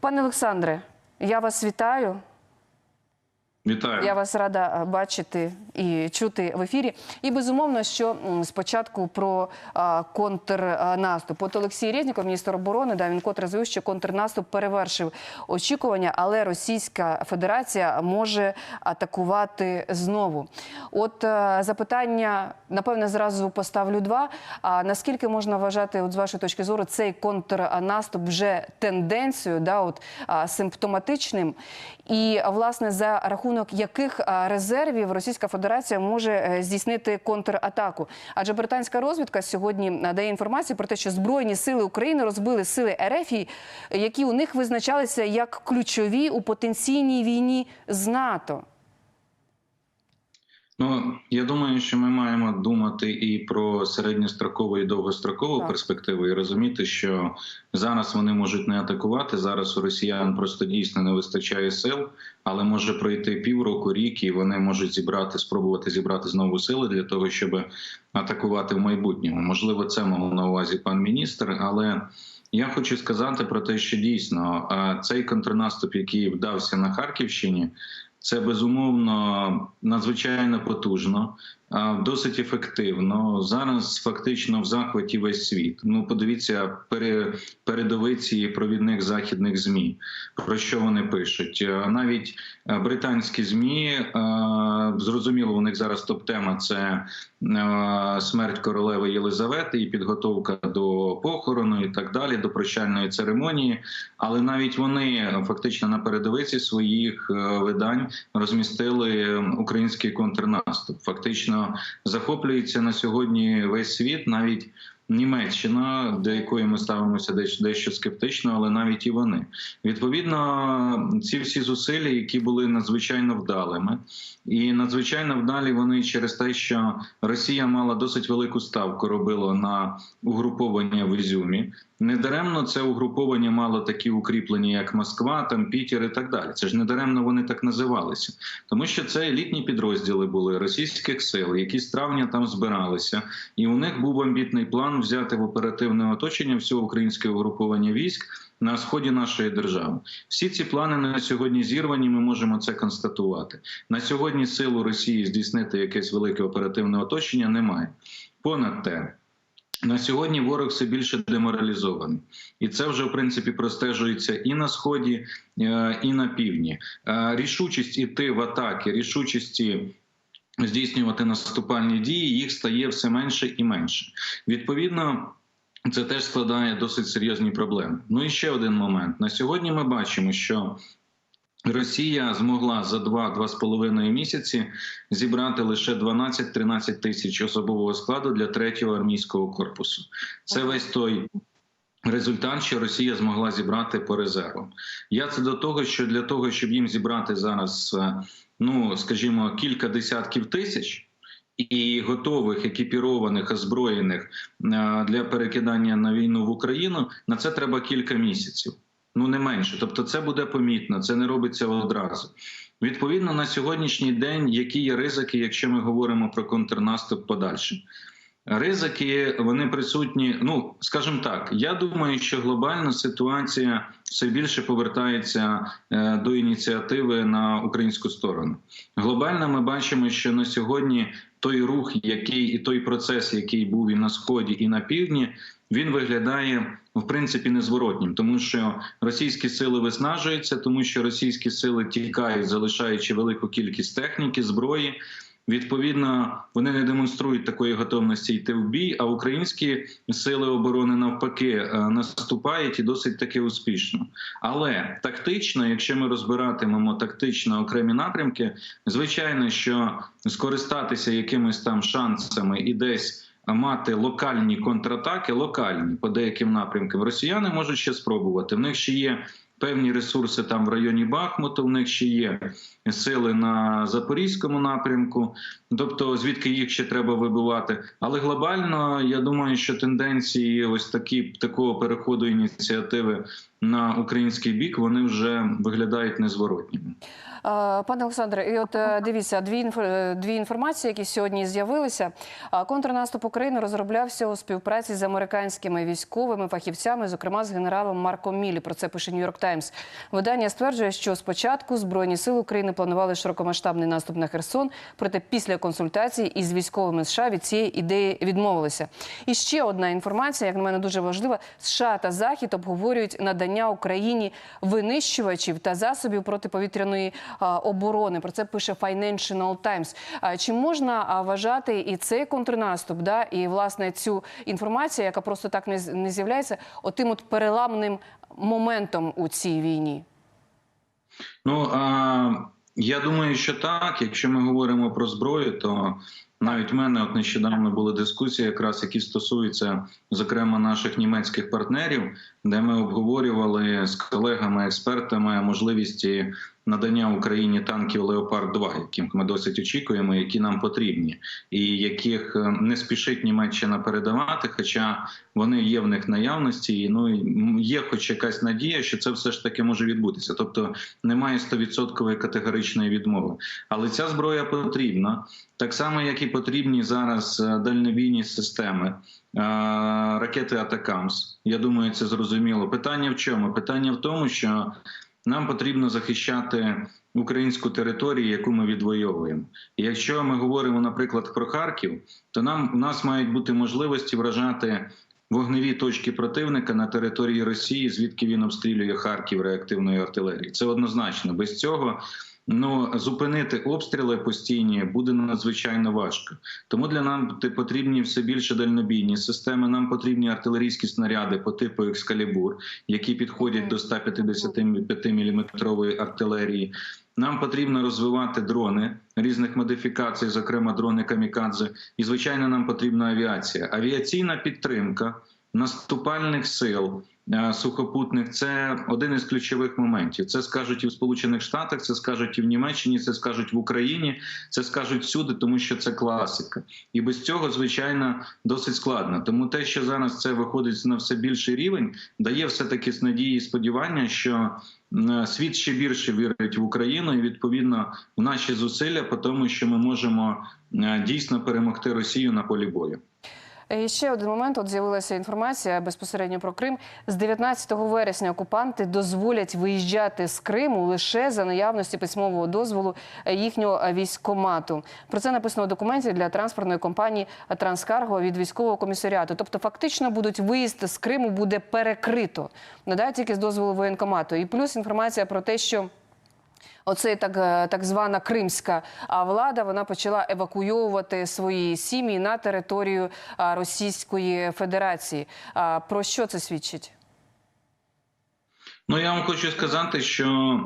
Пане Олександре, я вас вітаю. Вітаю. Я вас рада е, бачити і чути в ефірі. І безумовно, що спочатку про контрнаступ. От Олексій Резніков, міністр оборони, да, він котре заявив, що контрнаступ перевершив очікування, але Російська Федерація може атакувати знову. От е, запитання, напевне, зразу поставлю два. А наскільки можна вважати, от з вашої точки зору, цей контрнаступ вже тенденцією, да, от, симптоматичним? І власне за рахунок яких резервів Російська Федерація може е, здійснити контратаку? Адже британська розвідка сьогодні надає дає інформацію про те, що збройні сили України розбили сили РФ, які у них визначалися як ключові у потенційній війні з НАТО. Ну я думаю, що ми маємо думати і про середньострокову і довгострокову Так. перспективу, і розуміти, що зараз вони можуть не атакувати. Зараз у росіян просто дійсно не вистачає сил, але може пройти півроку, рік, і вони можуть зібрати, спробувати зібрати знову сили для того, щоб атакувати в майбутньому. Можливо, це мав на увазі пан міністр, але. Я хочу сказати про те, що дійсно цей контрнаступ, який вдався на Харківщині, це безумовно надзвичайно потужно, досить ефективно. Зараз фактично в захваті весь світ. Ну, подивіться передовиці провідних західних змі. Про що вони пишуть? Навіть британські змі зрозуміло, у них зараз топ-тема це смерть королеви Єлизавети і підготовка до похорону, і так далі, до прощальної церемонії. Але навіть вони фактично на передовиці своїх видань розмістили український контрнаступ. Фактично захоплюється на сьогодні весь світ, навіть. Німеччина, до якої ми ставимося дещо, скептично, але навіть і вони відповідно ці всі зусилля, які були надзвичайно вдалими, і надзвичайно вдалі вони через те, що Росія мала досить велику ставку, робила на угруповання в Ізюмі. Недаремно це угруповання мало такі укріплення, як Москва, там Пітер і так далі. Це ж недаремно вони так називалися, тому що це елітні підрозділи були російських сил, які з травня там збиралися, і у них був амбітний план взяти в оперативне оточення всього українське угруповання військ. На сході нашої держави всі ці плани на сьогодні зірвані. Ми можемо це констатувати. На сьогодні силу Росії здійснити якесь велике оперативне оточення немає. Понад те, на сьогодні ворог все більше деморалізований, і це вже в принципі простежується і на сході, е, і на півдні. Е, Рішучість іти в атаки, рішучості. Здійснювати наступальні дії їх стає все менше і менше. Відповідно, це теж складає досить серйозні проблеми. Ну і ще один момент: на сьогодні ми бачимо, що Росія змогла за 2-2,5 місяці зібрати лише 12-13 тисяч особового складу для третього армійського корпусу. Це весь той. Результат, що Росія змогла зібрати по резервам. Я це до того, що для того, щоб їм зібрати зараз, е, ну скажімо, кілька десятків тисяч і готових, екіпірованих, озброєних е, для перекидання на війну в Україну, на це треба кілька місяців. Ну не менше. Тобто, це буде помітно, це не робиться одразу. Відповідно, на сьогоднішній день які є ризики, якщо ми говоримо про контрнаступ подальше. Ризики вони присутні. Ну скажімо так, я думаю, що глобальна ситуація все більше повертається е, до ініціативи на українську сторону. Глобально ми бачимо, що на сьогодні той рух, який і той процес, який був і на сході, і на півдні, він виглядає в принципі незворотнім, тому що російські сили виснажуються, тому що російські сили тікають, залишаючи велику кількість техніки, зброї. Відповідно, вони не демонструють такої готовності йти в бій. А українські сили оборони навпаки е, наступають і досить таки успішно. Але тактично, якщо ми розбиратимемо тактично окремі напрямки, звичайно, що скористатися якимись там шансами і десь. Мати локальні контратаки, локальні по деяким напрямкам росіяни можуть ще спробувати. В них ще є певні ресурси там в районі Бахмуту. В них ще є сили на запорізькому напрямку, тобто звідки їх ще треба вибивати. Але глобально я думаю, що тенденції ось такі такого переходу ініціативи на український бік, вони вже виглядають незворотніми. Пане Олександре, і от е, дивіться, дві е, дві інформації, які сьогодні з'явилися. Контрнаступ України розроблявся у співпраці з американськими військовими фахівцями, зокрема з генералом Марком Мілі. Про це пише Нью-Йорк Таймс. Видання стверджує, що спочатку збройні сили України планували широкомасштабний наступ на Херсон, проте після консультацій із військовими США від цієї ідеї відмовилися. І ще одна інформація, як на мене, дуже важлива: США та Захід обговорюють надання Україні винищувачів та засобів протиповітряної оборони. Про це пише Financial Times. Чи можна вважати і цей контрнаступ, да, і власне цю інформацію, яка просто так не з'являється, отим от переламним моментом у цій війні? Ну а я думаю, що так. Якщо ми говоримо про зброю, то навіть в мене от нещодавно були дискусії, якраз які стосуються зокрема наших німецьких партнерів, де ми обговорювали з колегами-експертами можливості надання Україні танків Леопард 2 яких ми досить очікуємо, які нам потрібні, і яких е, не спішить Німеччина передавати, хоча вони є в них наявності. І, ну є, хоч якась надія, що це все ж таки може відбутися. Тобто немає 100% категоричної відмови. Але ця зброя потрібна, так само як і потрібні зараз е, дальнобійні системи. е, Ракети Атакамс, я думаю, це зрозуміло. Питання в чому? Питання в тому, що нам потрібно захищати українську територію, яку ми відвоюємо. І якщо ми говоримо, наприклад, про Харків, то нам у нас мають бути можливості вражати вогневі точки противника на території Росії, звідки він обстрілює Харків реактивною артилерією. Це однозначно. Без цього ну зупинити обстріли постійні буде надзвичайно важко. Тому для нам потрібні все більше дальнобійні системи. Нам потрібні артилерійські снаряди по типу Екскалібур, які підходять до 155 мм артилерії. Нам потрібно розвивати дрони різних модифікацій, зокрема дрони камікадзе. І звичайно, нам потрібна авіація. Авіаційна підтримка наступальних сил. Е, Сухопутних це один із ключових моментів. Це скажуть і в Сполучених Штатах, це скажуть і в Німеччині, це скажуть в Україні, це скажуть всюди, тому що це класика. І без цього, звичайно, досить складно. Тому те, що зараз це виходить на все більший рівень, дає все таки надії і сподівання, що світ ще більше вірить в Україну і відповідно в наші зусилля по тому, що ми можемо е, дійсно перемогти Росію на полі бою. І ще один момент. От з'явилася інформація безпосередньо про Крим. З 19 вересня окупанти дозволять виїжджати з Криму лише за наявності письмового дозволу їхнього військкомату. Про це написано в документі для транспортної компанії Транскарго від військового комісаріату. Тобто, фактично, будуть виїзд з Криму буде перекрито. Надають тільки з дозволу воєнкомату. І плюс інформація про те, що. Оце так, е, так звана кримська влада. Вона почала евакуйовувати свої сім'ї на територію Російської Федерації. Про що це свідчить? Ну я вам хочу сказати, що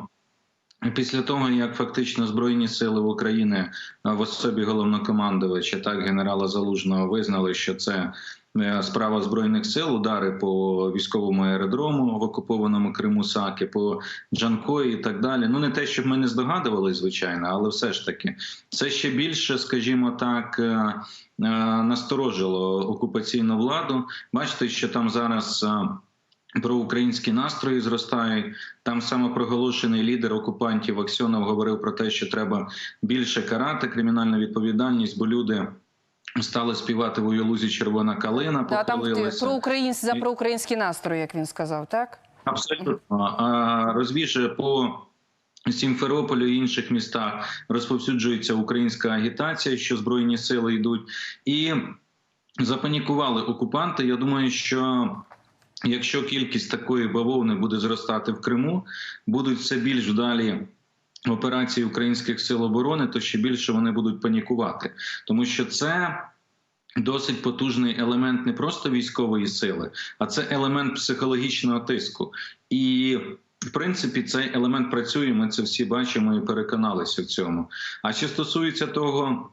після того, як фактично збройні сили в Україні а, в особі головнокомандувача, так генерала Залужного, визнали, що це е, справа збройних сил, удари по військовому аеродрому в окупованому Криму Саки, по Джанкої і так далі. Ну не те, щоб ми не здогадувалися, звичайно, але все ж таки це ще більше, скажімо так. е, е, Насторожило окупаційну владу. Бачите, що там зараз е, проукраїнські настрої зростають. Там самопроголошений лідер окупантів Аксьонов говорив про те, що треба більше карати кримінальну відповідальність, бо люди стали співати в лузі червона калина. Та там про українсь за І- проукраїнський настрої, як він сказав, так? Абсолютно А, розвіже по Сімферополю і інших містах розповсюджується українська агітація, що збройні сили йдуть, і запанікували окупанти. Я думаю, що якщо кількість такої бавовни буде зростати в Криму, будуть все більш вдалі. Операції українських сил оборони, то ще більше вони будуть панікувати, тому що це досить потужний елемент не просто військової сили, а це елемент психологічного тиску. І в принципі цей елемент працює. Ми це всі бачимо і переконалися в цьому. А що стосується того,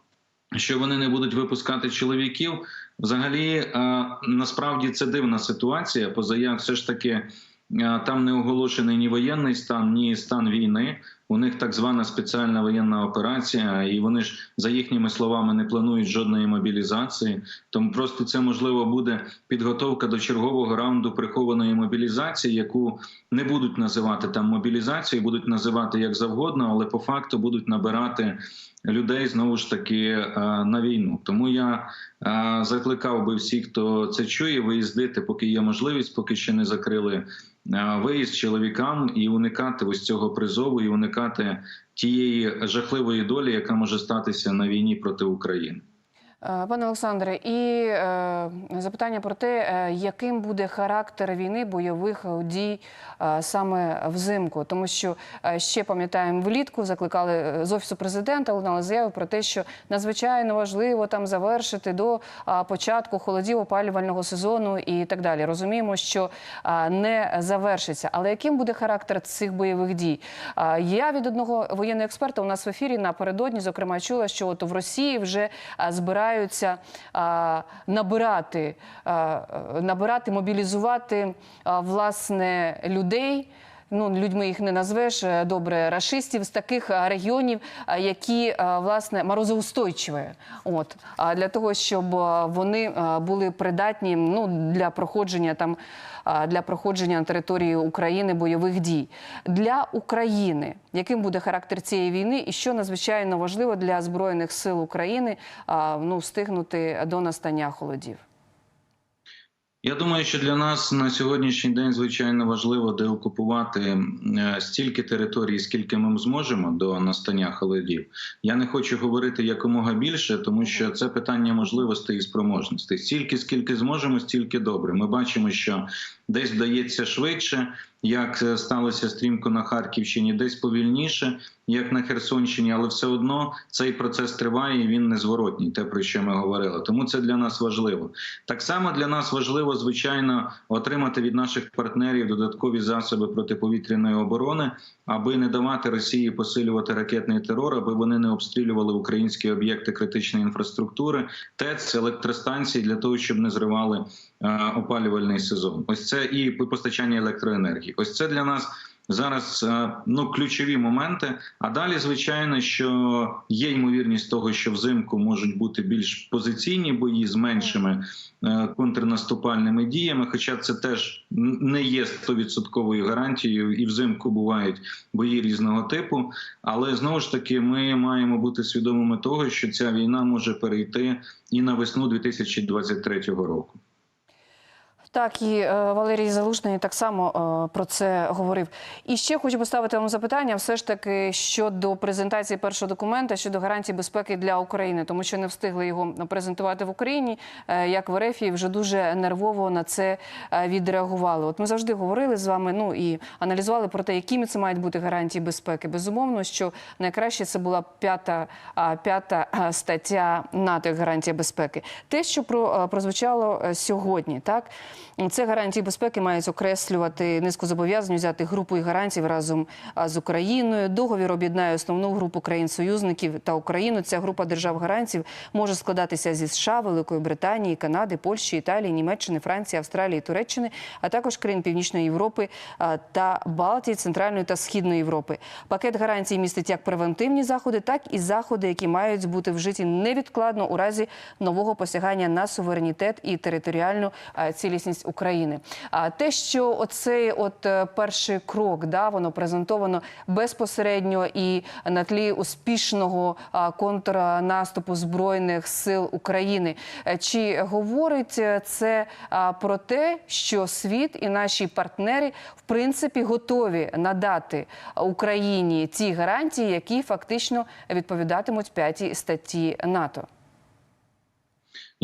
що вони не будуть випускати чоловіків, взагалі е, насправді це дивна ситуація. Позаяк все ж таки. е, Там не оголошений ні воєнний стан, ні стан війни. У них так звана спеціальна воєнна операція, і вони ж за їхніми словами не планують жодної мобілізації. Тому просто це можливо буде підготовка до чергового раунду прихованої мобілізації, яку не будуть називати там мобілізацією, будуть називати як завгодно, але по факту будуть набирати людей знову ж таки е, на війну. Тому я е, закликав би всіх, хто це чує, виїздити, поки є можливість, поки ще не закрили е, виїзд чоловікам і уникати ось цього призову, і уникати тієї жахливої долі, яка може статися на війні проти України. Е, Пане Олександре, і е, запитання про те, е, яким буде характер війни бойових дій саме взимку, тому що ще пам'ятаємо влітку, закликали з офісу президента, лунали заяви про те, що надзвичайно важливо там завершити до початку холодів опалювального сезону і так далі. Розуміємо, що не завершиться. Але яким буде характер цих бойових дій? Я від одного воєнного експерта у нас в ефірі напередодні, зокрема, чула, що от в Росії вже е, збираються а, набирати, а, набирати, мобілізувати власне людей. Ну, людьми їх не назвеш е, добре, рашистів з таких регіонів, які власне морозоустойчиві. От а для того, щоб вони були придатні ну для проходження там для проходження на території України бойових дій для України. Яким буде характер цієї війни, і що надзвичайно важливо для збройних сил України ну встигнути до настання холодів? Я думаю, що для нас на сьогоднішній день звичайно важливо деокупувати е, стільки територій, скільки ми зможемо до настання холодів. Я не хочу говорити якомога більше, тому що це питання можливостей і спроможностей. Стільки, скільки зможемо, стільки добре. Ми бачимо, що десь вдається швидше, як е, сталося стрімко на Харківщині, десь повільніше, як на Херсонщині, але все одно цей процес триває і він незворотній, те про що ми говорили. Тому це для нас важливо. Так само для нас важливо, звичайно, отримати від наших партнерів додаткові засоби протиповітряної оборони, аби не давати Росії посилювати ракетний терор, аби вони не обстрілювали українські об'єкти критичної інфраструктури, ТЕЦ, електростанції для того, щоб не зривали е, опалювальний сезон. Ось це і постачання електроенергії. Ось це для нас. Зараз е, ну ключові моменти. А далі, звичайно, що є ймовірність того, що взимку можуть бути більш позиційні бої з меншими е, контрнаступальними діями. Хоча це теж не є стовідсотковою гарантією, і взимку бувають бої різного типу. Але знову ж таки, ми маємо бути свідомими того, що ця війна може перейти і на весну 2023 року. Так, і е, Валерій Залужний так само е, про це говорив. І ще хочу поставити вам запитання, все ж таки щодо презентації першого документа щодо гарантій безпеки для України, тому що не встигли його презентувати в Україні, е, як в РФ, і вже дуже нервово на це е, відреагували. От ми завжди говорили з вами, ну і аналізували про те, якими це мають бути гарантії безпеки. Безумовно, що найкраще це була п'ята п'ята стаття НАТО гарантія безпеки. Те, що про а, прозвучало е, сьогодні, так. Це гарантії безпеки мають окреслювати низку зобов'язань, взяти групу і гарантів разом з Україною. Договір об'єднає основну групу країн-союзників та Україну. Ця група держав гарантів може складатися зі США, Великої Британії, Канади, Польщі, Італії, Німеччини, Франції, Австралії, Туреччини, а також країн Північної Європи та Балтії, Центральної та Східної Європи. Пакет гарантій містить як превентивні заходи, так і заходи, які мають бути вжиті невідкладно у разі нового посягання на суверенітет і територіальну а, цілісність України. А те, що оцей от е, перший крок, да, воно презентовано безпосередньо і на тлі успішного контрнаступу збройних сил України. Е, Чи говорить е, це про те, що світ і наші партнери в принципі готові надати Україні ті гарантії, які фактично відповідатимуть п'ятій статті НАТО?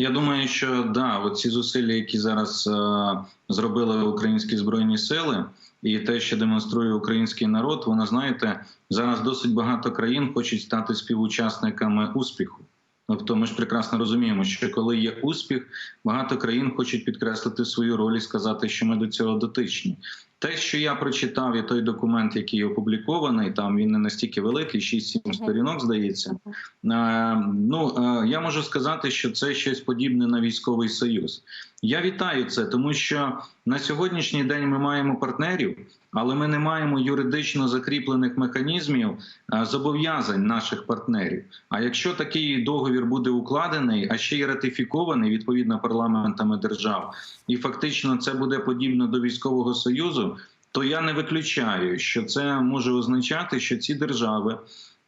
Я думаю, що да, оці зусилля, які зараз е, зробили українські збройні сили, і те, що демонструє український народ, воно знаєте, зараз досить багато країн хочуть стати співучасниками успіху. Тобто, ми ж прекрасно розуміємо, що коли є успіх, багато країн хочуть підкреслити свою роль і сказати, що ми до цього дотичні. Те, що я прочитав, і той документ, який опублікований, там він не настільки великий, 6-7 сторінок, здається. Е, ну е, я можу сказати, що це щось подібне на військовий союз. Я вітаю це, тому що на сьогоднішній день ми маємо партнерів, але ми не маємо юридично закріплених механізмів е, зобов'язань наших партнерів. А якщо такий договір буде укладений, а ще й ратифікований відповідно парламентами держав, і фактично це буде подібно до військового союзу, то я не виключаю, що це може означати, що ці держави.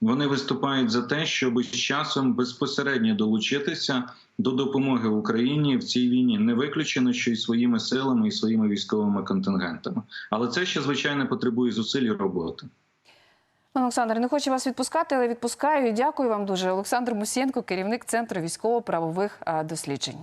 Вони виступають за те, щоб з часом безпосередньо долучитися до допомоги Україні в цій війні. Не виключено, що й своїми силами, і своїми військовими контингентами. Але це ще звичайно потребує зусиль і роботи. Олександр, не хочу вас відпускати, але відпускаю. І Дякую вам дуже. Олександр Мусієнко, керівник центру військово-правових досліджень.